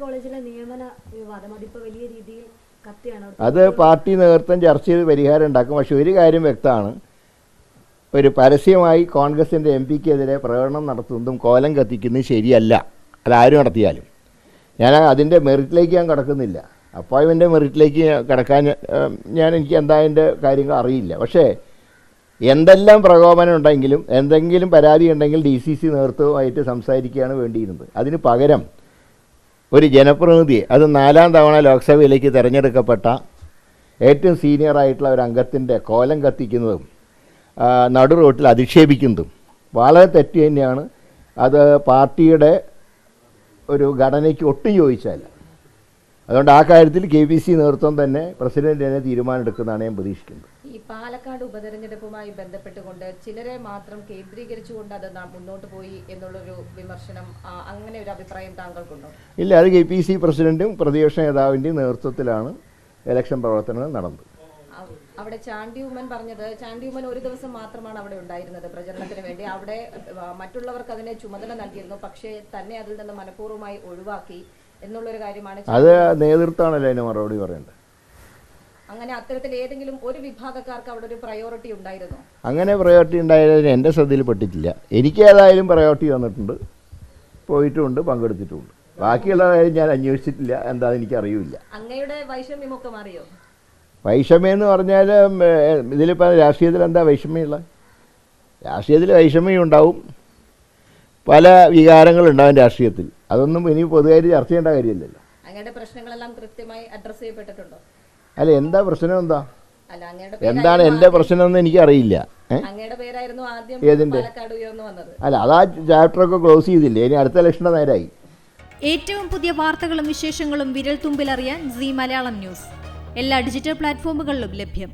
കോളേജിലെ നിയമന വിവാദം. അതിപ്പോ വലിയ രീതിയിൽ അത് പാർട്ടി നേതൃത്വം ചർച്ച ചെയ്ത് പരിഹാരം ഉണ്ടാക്കും. പക്ഷെ ഒരു കാര്യം വ്യക്തമാണ്. ഒരു പരസ്യമായി കോൺഗ്രസിന്റെ എം പിക്കെതിരെ പ്രകടനം നടത്തുന്നതും കോലം കത്തിക്കുന്നതും ശരിയല്ല. അതാരും നടത്തിയാലും. ഞാൻ അതിന്റെ മെറിറ്റിലേക്ക് ഞാൻ കിടക്കുന്നില്ല. അപ്പോയിന്റെ മെറിറ്റിലേക്ക് കിടക്കാൻ ഞാൻ എനിക്ക് എന്താ അതിന്റെ കാര്യങ്ങൾ അറിയില്ല. പക്ഷേ എന്തെല്ലാം പ്രകോപനം ഉണ്ടെങ്കിലും എന്തെങ്കിലും പരാതി ഉണ്ടെങ്കിൽ ഡി സി സി നേതൃത്വവുമായിട്ട് സംസാരിക്കുകയാണ് വേണ്ടിയിരുന്നത്. അതിന് പകരം ഒരു ജനപ്രതിനിധിയെ അത് നാലാം തവണ ലോക്സഭയിലേക്ക് തിരഞ്ഞെടുക്കപ്പെട്ട ഏറ്റവും സീനിയറായിട്ടുള്ള ഒരു അംഗത്തിന്റെ കോലം കത്തിക്കുന്നതും നടു റോട്ടിൽ അധിക്ഷേപിക്കുന്നതും വളരെ തെറ്റ് തന്നെയാണ്. അത് പാർട്ടിയുടെ ഒരു ഘടനയ്ക്ക് ഒട്ടും യോജിച്ചല്ല അതുകൊണ്ട് ആ കാര്യത്തിൽ കെ പി സി നേതൃത്വം തന്നെ പ്രസിഡന്റ് തന്നെ തീരുമാനമെടുക്കുന്നതാണ് ഞാൻ പ്രതീക്ഷിക്കുന്നത്. ഈ പാലക്കാട് ഉപതെരഞ്ഞെടുപ്പുമായി ബന്ധപ്പെട്ടുകൊണ്ട് ചിലരെ മാത്രം കേന്ദ്രീകരിച്ചുകൊണ്ട് അത് മുന്നോട്ട് പോയി എന്നുള്ളൊരു വിമർശനം അങ്ങനെ ഒരു അഭിപ്രായം താങ്കൾക്കുണ്ടോ? ഇല്ല അത് കെ പി സി പ്രസിഡന്റും പ്രതിപക്ഷ നേതാവിന്റെയും നേതൃത്വത്തിലാണ് ഇലക്ഷൻ പ്രവർത്തനങ്ങൾ നടന്നത്. അവിടെ ചാണ്ടി ഉമ്മൻ പറഞ്ഞത് ചാണ്ടി ഉമ്മൻ ഒരു ദിവസം മാത്രമാണ് അവിടെ ഉണ്ടായിരുന്നത് പ്രചരണത്തിന് വേണ്ടി. അവിടെ മറ്റുള്ളവർക്ക് അതിനെ ചുമതല നൽകിയിരുന്നു. പക്ഷേ തന്നെ അതിൽ നിന്ന് മനഃപൂർവമായി ഒഴിവാക്കി. എന്നുള്ളൊരു കാര്യമാണ് അത് നേതൃത്വമാണല്ലോ അതിന് മറുപടി പറയേണ്ടത്? അങ്ങനെ അത്തരത്തിൽ ഏതെങ്കിലും ഒരു വിഭാഗക്കാർക്ക് അവിടെ ഒരു പ്രയോറിറ്റി ഉണ്ടായിരുന്നോ? അങ്ങനെ പ്രയോറിറ്റി ഉണ്ടായതിന് എന്റെ ശ്രദ്ധയിൽപ്പെട്ടിട്ടില്ല എനിക്ക് ഏതായാലും പ്രയോറിറ്റി വന്നിട്ടുണ്ട്. പോയിട്ടുമുണ്ട് പങ്കെടുത്തിട്ടുമുണ്ട് ബാക്കിയുള്ള കാര്യം ഞാൻ അന്വേഷിച്ചിട്ടില്ല. എന്താണെന്ന് എനിക്കറിയില്ല. അങ്ങയുടെ വൈഷമ്യമൊക്കെ മാറിയോ? വൈഷമ്യം എന്ന് പറഞ്ഞാൽ ഇതിലിപ്പോൾ രാഷ്ട്രീയത്തിൽ എന്താ വൈഷമ്യമുള്ള? രാഷ്ട്രീയത്തിൽ വൈഷമ്യം ഉണ്ടാവും. പല വികാരങ്ങളുണ്ടാവും രാഷ്ട്രീയത്തിൽ. അതൊന്നും ഇനി പൊതുവായിട്ട് ചർച്ച ചെയ്യേണ്ട കാര്യമില്ലല്ലോ. അങ്ങയുടെ പ്രശ്നങ്ങളെല്ലാം കൃത്യമായി അഡ്രസ് ചെയ്യപ്പെട്ടിട്ടുണ്ടോ? അല്ല എന്താ പ്രശ്നം എന്താ? എന്താണ് എന്റെ എന്റെ പ്രശ്നം എന്ന് എനിക്കറിയില്ല അറിയില്ല അല്ല അതാ ചാപ്റ്ററൊക്കെ ക്ലോസ് ചെയ്തില്ലേ? ഇനി അടുത്ത ഇലക്ഷന്റെ നേരമായി ഏറ്റവും പുതിയ വാർത്തകളും വിശേഷങ്ങളും വിരൽ തുമ്പിലറിയാൻ സി മലയാളം ന്യൂസ്. എല്ലാ ഡിജിറ്റൽ പ്ലാറ്റ്ഫോമുകളിലും ലഭ്യം.